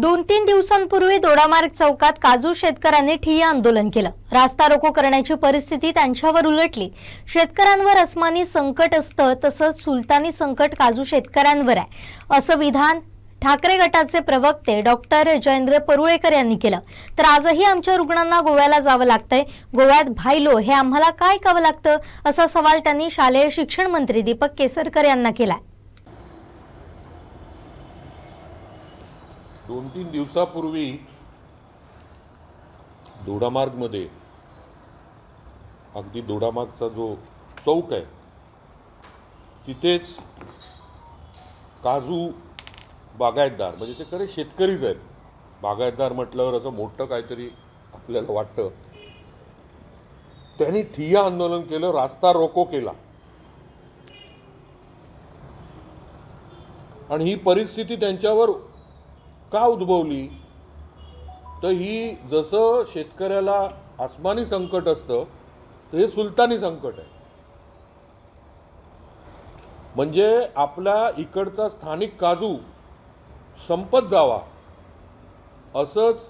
दोन तीन दिवसांपूर्वी दोडामार्ग चौकात काजू शेतकऱ्यांनी ठिय्या आंदोलन केलं. रास्ता रोको करण्याची परिस्थिती त्यांच्यावर उलटली. शेतकऱ्यांवर अस्मानी संकट असतं तसंच सुलतानी संकट काजू शेतकऱ्यांवर आहे. असं विधान ठाकरे गटाचे प्रवक्ते डॉक्टर जयेंद्र परुळेकर यांनी केलं. तर आजही आमच्या रुग्णांना गोव्याला जावं लागतंय. गोव्यात भाईलो हे आम्हाला काय कावं लागतं? असा सवाल त्यांनी शालेय शिक्षण मंत्री दीपक केसरकर यांना केलाय. दोन तीन दिवसापूर्वी दोडामार्गमध्ये अगदी दोडामार्गचा जो चौक आहे तिथेच काजू बागायतदार म्हणजे ते खरे शेतकरीच आहेत. बागायतदार म्हटल्यावर असं मोठं काहीतरी आपल्याला वाटतं. त्यांनी ठिय्या आंदोलन केलं रास्ता रोको केला. आणि ही परिस्थिती त्यांच्यावर का उद्भवली? तर ही जसं शेतकऱ्याला आसमानी संकट असतं तर हे सुलतानी संकट आहे. म्हणजे आपल्या इकडचा स्थानिक काजू संपत जावा असंच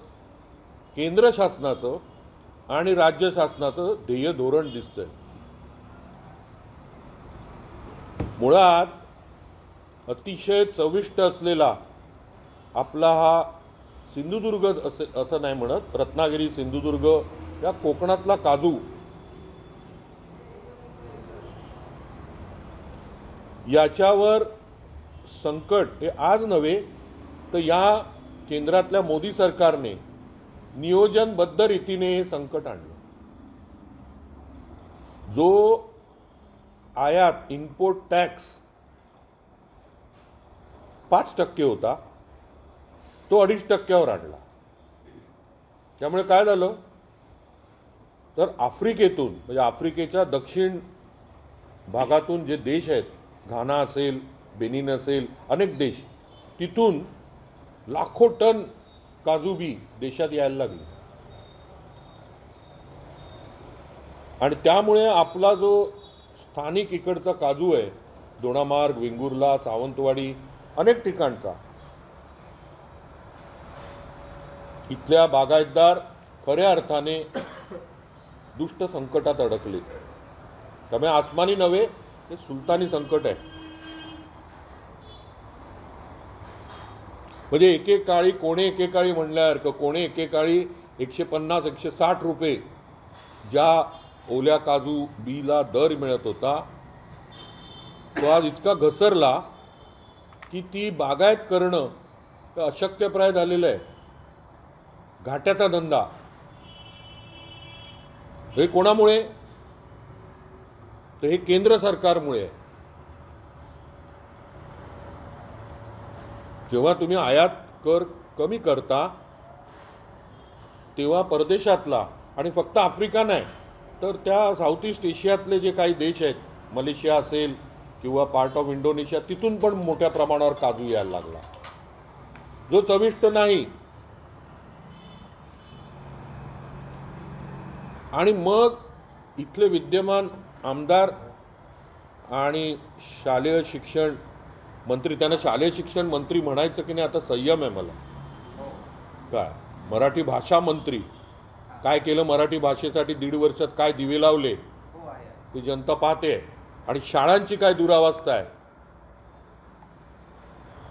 केंद्र शासनाचं आणि राज्य शासनाचं ध्येय धोरण दिसतंय. मुळात अतिशय चविष्ट असलेला आपला हा सिंधुदुर्ग असे असं नाही म्हणत रत्नागिरी सिंधुदुर्ग या कोकणातला काजू. याच्यावर संकट हे आज नव्हे तर या केंद्रातल्या मोदी सरकारने नियोजनबद्ध रीतीने हे संकट आणलं. जो आयात इम्पोर्ट टॅक्स पाच टक्के होता तो अडीच टक्क्यावर आणला. त्यामुळे काय झालं? तर आफ्रिकेतून म्हणजे आफ्रिकेच्या दक्षिण भागातून जे देश आहेत घाना असेल बेनिन असेल अनेक देश तिथून लाखो टन काजू बी देशात यायला लागले. आणि त्यामुळे आपला जो स्थानिक इकडचा काजू आहे दोणामार्ग वेंगुर्ला सावंतवाडी अनेक ठिकाणचा इथल्या बागायतदार खऱ्या अर्थाने दुष्ट संकटात अडकले. त्यामुळे आसमानी नव्हे ते सुलतानी संकट आहे. म्हणजे एकेकाळी कोणे एकेकाळी म्हणल्यासारखं कोणे एकेकाळी एकशे पन्नास एकशे साठ रुपये ज्या ओल्या काजू बीला दर मिळत होता तो आज इतका घसरला की ती बागायत करणं तर अशक्यप्राय झालेलं आहे. घाट्याचा धंदा. हे कोणामुळे? तर हे केंद्र सरकारमुळे. जेव्हा तुम्ही आयात कर कमी करता तेव्हा परदेशातला आणि फक्त आफ्रिका नाही तर त्या साऊथ ईस्ट एशियातले जे काही देश आहेत मलेशिया असेल किंवा पार्ट ऑफ इंडोनेशिया तिथून पण मोठ्या प्रमाणावर काजू यायला लागला. जो चविष्ट नाही आणि मग इथले विद्यमान आमदार आणि शालेय शिक्षण मंत्री त्यांना शालेय शिक्षण मंत्री म्हणायचं की नाही आता संयम आहे मला. काय? मराठी भाषा मंत्री. काय केलं मराठी भाषेसाठी दीड वर्षात? काय दिवे लावले? ते जनता पाहते. आणि शाळांची काय दुरावस्था आहे?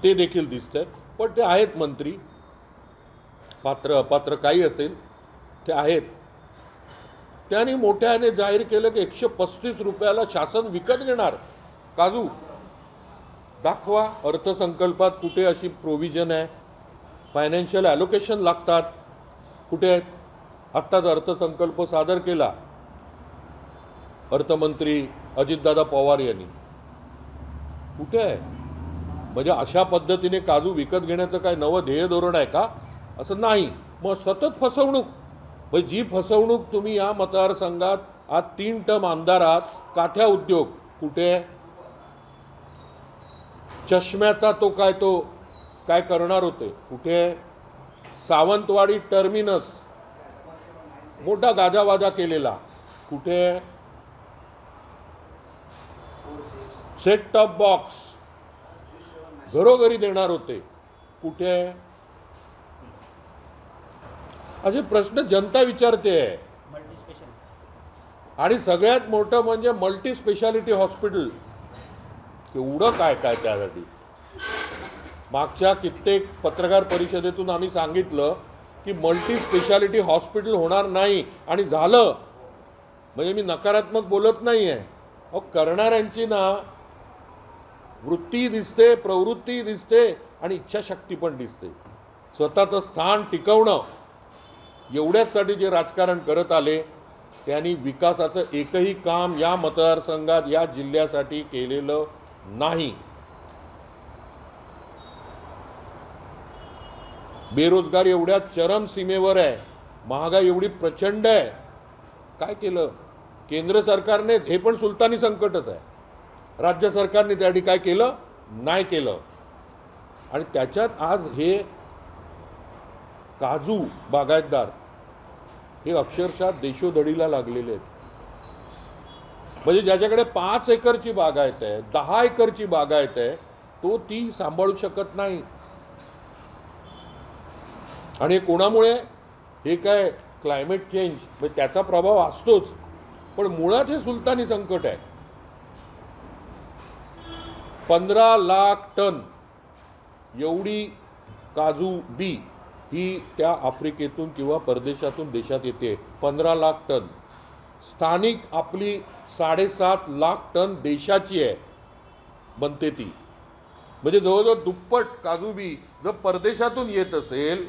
ते देखील दिसतंय. पण ते आहेत मंत्री. पात्र अपात्र काही असेल ते आहेत. त्यांनी मोठ्याने जाहीर केलं की एकशे पस्तीस रुपयाला शासन विकत घेणार. काजू दाखवा अर्थसंकल्पात कुठे अशी प्रोव्हिजन आहे? फायनान्शियल ॲलोकेशन लागतात. कुठे आहेत? आत्ताच अर्थसंकल्प सादर केला. अर्थमंत्री अजितदादा पवार यांनी. कुठे आहे? म्हणजे अशा पद्धतीने काजू विकत घेण्याचं काय नवं ध्येय धोरण आहे का? असं नाही. मग सतत फसवणूक. म्हणजे जी फसवणूक तुम्ही या मतदारसंघात आज तीन टर्म आमदारात काथ्या उद्योग कुठे आहे? चष्म्याचा तो काय तो काय करणार होते कुठे आहे? सावंतवाडी टर्मिनस मोठा गाजावाजा केलेला कुठे आहे? सेट टॉप बॉक्स घरोघरी देणार होते कुठे आहे? असे प्रश्न जनता विचारते. आहे आणि सगळ्यात मोठं म्हणजे मल्टी स्पेशालिटी हॉस्पिटल. एवढं काय काय त्यासाठी? मागच्या कित्येक पत्रकार परिषदेतून आम्ही सांगितलं की मल्टी स्पेशालिटी हॉस्पिटल होणार नाही. आणि झालं. म्हणजे मी नकारात्मक बोलत नाही आहे अहो करणाऱ्यांची ना वृत्ती दिसते प्रवृत्ती दिसते आणि इच्छाशक्ती पण दिसते. स्वतःचं स्थान टिकवणं. एवढ्याचसाठी जे राजकारण करत आले त्यांनी विकासाचं एकही काम या मतदारसंघात या जिल्ह्यासाठी केलेलं नाही. बेरोजगार एवढ्या चरम सीमेवर आहे महागाई एवढी प्रचंड आहे. काय केलं? केंद्र सरकारनेच हे पण सुलतानी संकटच आहे. राज्य सरकारने त्यासाठी काय केलं? नाही केलं. आणि त्याच्यात आज हे काजू बागायतदार हे अक्षरशः देशोधडीला लागलेले आहेत. म्हणजे ज्याच्याकडे पाच एकरची बागायत आहे दहा एकरची बागायत आहे तो ती सांभाळू शकत नाही. आणि कोणामुळे? हे काय क्लायमेट चेंज म्हणजे त्याचा प्रभाव असतोच. पण मुळात हे सुलतानी संकट आहे. पंधरा लाख टन एवढी काजू बी ही त्या आफ्रिकेतून किंवा परदेशातून देशात येते. पंधरा लाख टन. स्थानिक आपली साडेसात लाख टन देशाची आहे. बनते ती. म्हणजे जवळजवळ दुप्पट काजू बी जर परदेशातून येत असेल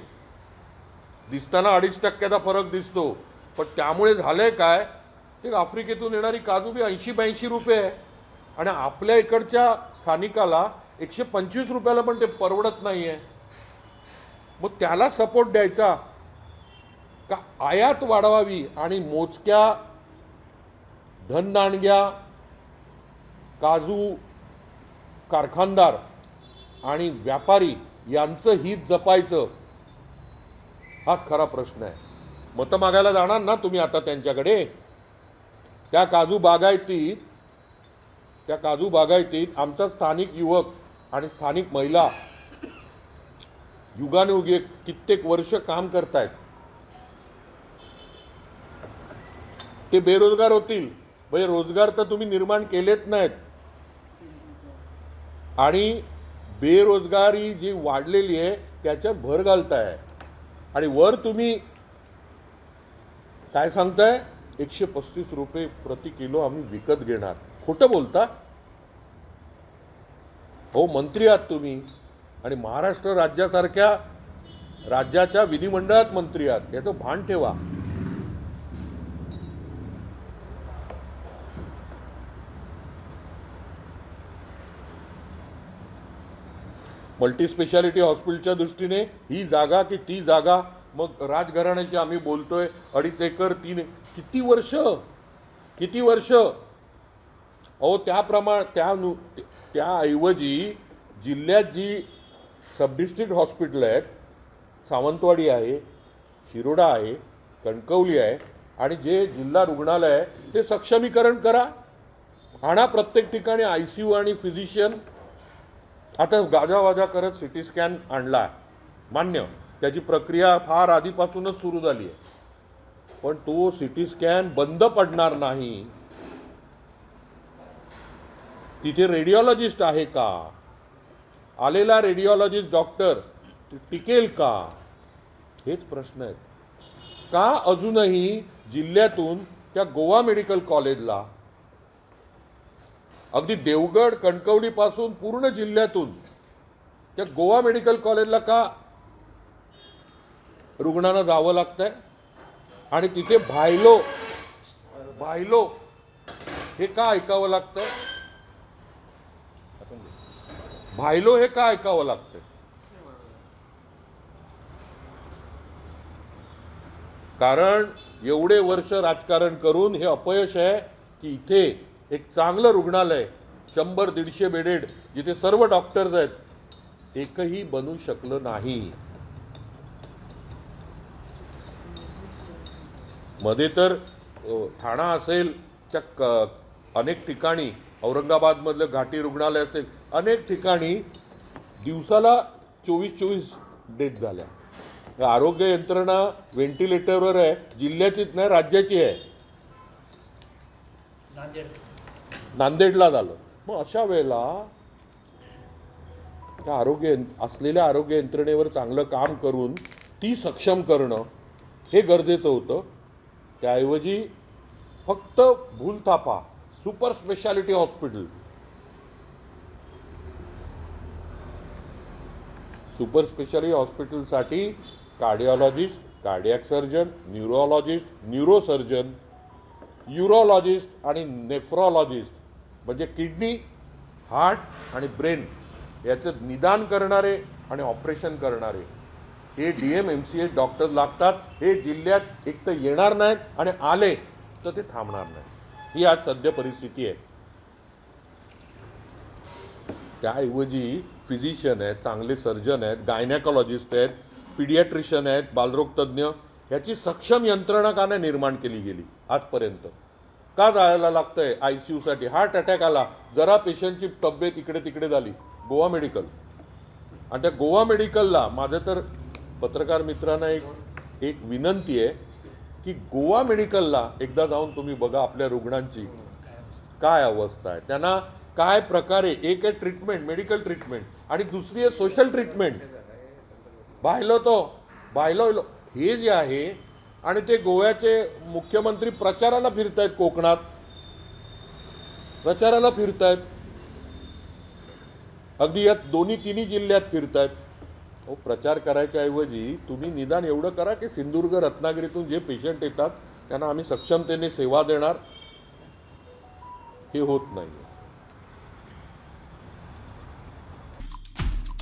दिसताना अडीच टक्क्याचा फरक दिसतो. पण त्यामुळे झालं आहे काय? ते आफ्रिकेतून येणारी काजू बी ऐंशी ब्याऐंशी रुपये आहे. आणि आपल्या इकडच्या स्थानिकाला एकशे पंचवीस रुपयाला पण ते परवडत नाही आहे मग त्याला सपोर्ट द्यायचा. का आयात वाढवावी आणि मोजक्या धनदांडग्या काजू कारखानदार आणि व्यापारी यांचं हित जपायचं? हाच खरा प्रश्न आहे. मतं मागायला जाणार ना तुम्ही आता त्यांच्याकडे? त्या काजू बागायतीत त्या काजू बागायतीत आमचा स्थानिक युवक आणि स्थानिक महिला युगानुयुगे कित्येक वर्ष काम करतायत. ते बेरोजगार होतील. म्हणजे रोजगार तर तुम्ही निर्माण केलेत नाहीत. आणि बेरोजगारी जी वाढलेली आहे त्याच्यात भर घालताय. आणि वर तुम्ही काय सांगताय? एकशे पस्तीस रुपये प्रति किलो आम्ही विकत घेणार. खोटं बोलता? हो मंत्री आहात तुम्ही. आणि महाराष्ट्र राज्यासारख्या राज्याच्या विधिमंडळात मंत्री आहात. याचं भान ठेवा. मल्टीस्पेशालिटी हॉस्पिटलच्या दृष्टीने ही जागा की ती जागा मग राजघराण्याशी आम्ही बोलतोय अडीच एकर तीन किती वर्ष? किती वर्ष? अहो त्याप्रमाण त्या त्याऐवजी जिल्ह्यात जी सब डिस्ट्रिक्ट हॉस्पिटल आहेत. सावंतवाडी आहे शिरोडा आहे कणकवली आहे आणि जे जिल्हा रुग्णालय आहे ते सक्षमीकरण करा. आणा प्रत्येक ठिकाणी आय सी यू आणि फिजिशियन. आता गाजावाजा करत सिटी स्कॅन आणला. मान्य. त्याची प्रक्रिया फार आधीपासूनच सुरू झाली आहे. पण तो सिटी स्कॅन बंद पडणार नाही. तिथे रेडिओलॉजिस्ट आहे का? आलेला रेडिओलॉजिस्ट डॉक्टर टिकेल का? हेच प्रश्न आहेत. का अजूनही जिल्ह्यातून त्या गोवा मेडिकल कॉलेजला अगदी देवगड कणकवलीपासून पूर्ण जिल्ह्यातून त्या गोवा मेडिकल कॉलेजला का रुग्णांना जावं लागतंय? आणि तिथे भायलो भायलो हे का ऐकावं लागतं भायलो हे का ऐकावं लागतं कारण एवढे वर्ष राजकारण करून हे अपयश आहे की इथे एक चांगलं रुग्णालय शंभर दीडशे बेडेड जिथे सर्व डॉक्टर्स आहेत एकही बनू शकलं नाही. मध्ये तर ठाणा असेल त्या क अनेक ठिकाणी औरंगाबादमधलं घाटी रुग्णालय असेल अनेक ठिकाणी दिवसाला चोवीस चोवीस डेथ झाल्या. आरोग्य यंत्रणा व्हेंटिलेटरवर आहे जिल्ह्याचीच नाही राज्याची आहे. नांदेडला झालं. मग अशा वेळेला त्या आरोग्य असलेल्या आरोग्य यंत्रणेवर चांगलं काम करून ती सक्षम करणं हे गरजेचं होतं. त्याऐवजी फक्त भूलथापा super specialty hospital super specialty हॉस्पिटलसाठी cardiologist cardiac surgeon neurologist neurosurgeon urologist आणि नेफ्रॉलॉजिस्ट म्हणजे किडनी हार्ट आणि ब्रेन याचं निदान करणारे आणि ऑपरेशन करणारे. हे D M M C H doctor लागतात. हे जिल्ह्यात एक तर येणार नाहीत आणि आले तर ते थांबणार नाही ही आज सध्या परिस्थिती आहे. त्याऐवजी फिजिशियन आहेत चांगले सर्जन आहेत गायनॅकॉलॉजिस्ट आहेत पिडियाट्रिशियन आहेत बालरोगतज्ञ ह्याची सक्षम यंत्रणा का नाही निर्माण केली गेली आजपर्यंत. का जायला लागतंय? आय सी यूसाठी हार्ट अटॅक आला. जरा पेशंटची तब्येत इकडे तिकडे झाली. गोवा मेडिकल आणि त्या गोवा मेडिकलला माझं तर पत्रकार मित्रांना एक एक विनंती आहे की गोवा मेडिकलला एकदा जाऊन तुम्ही बघा आपल्या रुग्णांची काय अवस्था आहे. त्यांना काय प्रकारे एक आहे ट्रीटमेंट मेडिकल ट्रीटमेंट आणि दुसरी आहे सोशल ट्रीटमेंट बायलो तो बायलो हे जे आहे आणि ते गोव्याचे मुख्यमंत्री प्रचाराला फिरतायत कोकणात. प्रचाराला फिरतायत. अगदी या दोन्ही तिन्ही जिल्ह्यात फिरतायत. हो प्रचार करायच्या ऐवजी तुम्ही निदान एवढं करा की सिंधुदुर्ग रत्नागिरीतून जे पेशंट येतात त्यांना आम्ही सक्षमतेने सेवा देणार. हे होत नाही